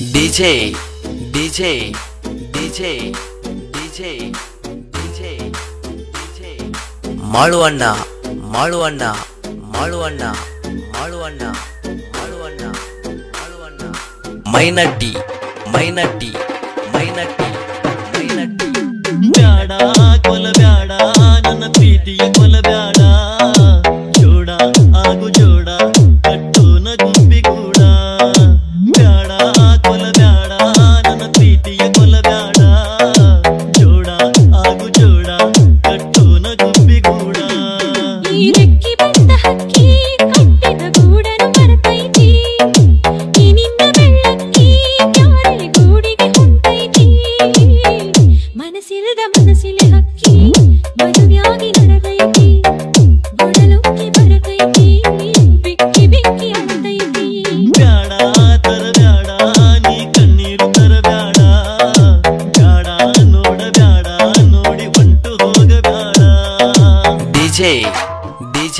DJ DJ DJ DJ DJ DJ. మాడు అన్న మాడు అన్న మాడు అన్న మాడు అన్న మాడు అన్న మాడు అన్న. మైనట్టి మైనట్టి మైనట్టి మైనట్టి. బ్యాడా కొల బ్యాడా నన్న DJ,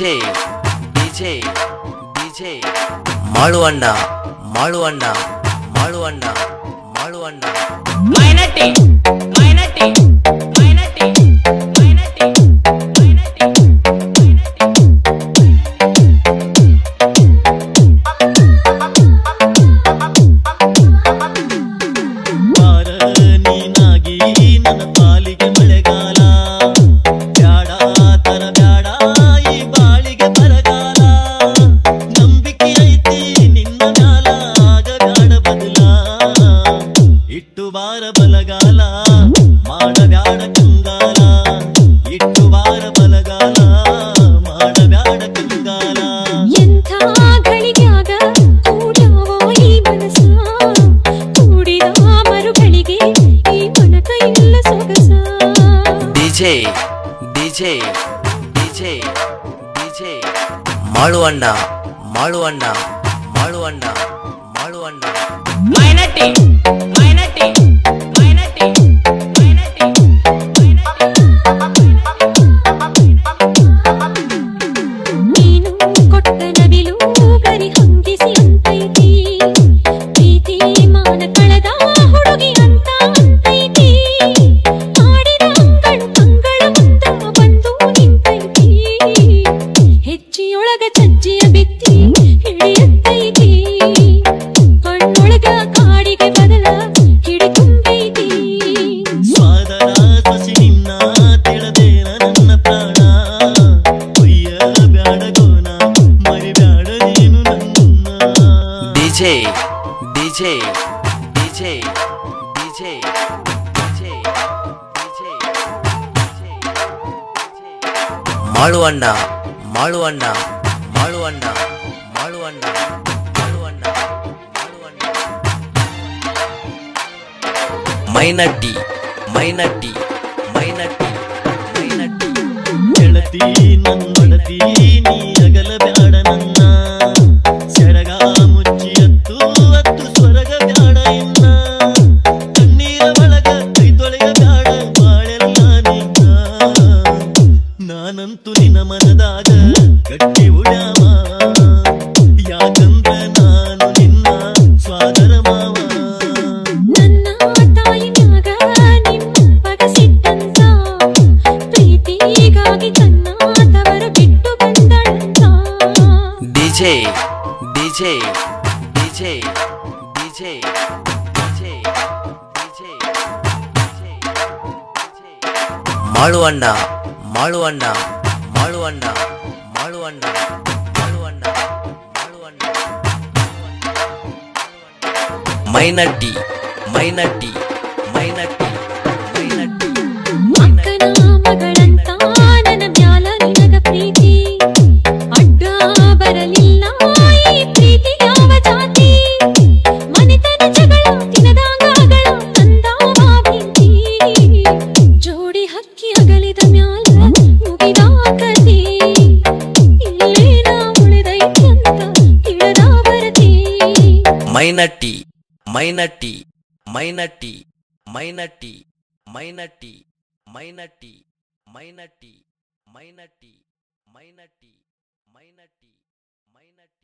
DJ, DJ. ಮಾಳುವಣ್ಣ ಮಾಳುವಣ್ಣ ಮಾಳುವಣ್ಣ ಮಾಳುವಣ್ಣ ಮೈನಟ್ಟಿ ಮೈನಟ್ಟಿ ಮೈನಟ್ಟಿ DJ, DJ. ಮಾಳುವಣ್ಣ ಮಾಳುವಣ್ಣ ಮಾಳುವಣ್ಣ ಮಾಳುವಣ್ಣ ಮೈನಟ್ಟಿ ಮೈನಟ್ಟಿ ಮೈನಟ್ಟಿ DJ, DJ, DJ, DJ, DJ, DJ. Malwana, Malwana, Malwana, Malwana. మైనట్టి మైనట్టి మైనట్టి మైనట్టి చెడతీ నన్ను డీజే డీజే డీజే డీజే మాడు అన్న మాడు అన్న మాడు అన్న మాడు అన్న మాడు అన్న మాడు మైనట్టి మైనట్టి minus t minus t minus t minus t minus t minus t minus t minus t minus t minus t minus t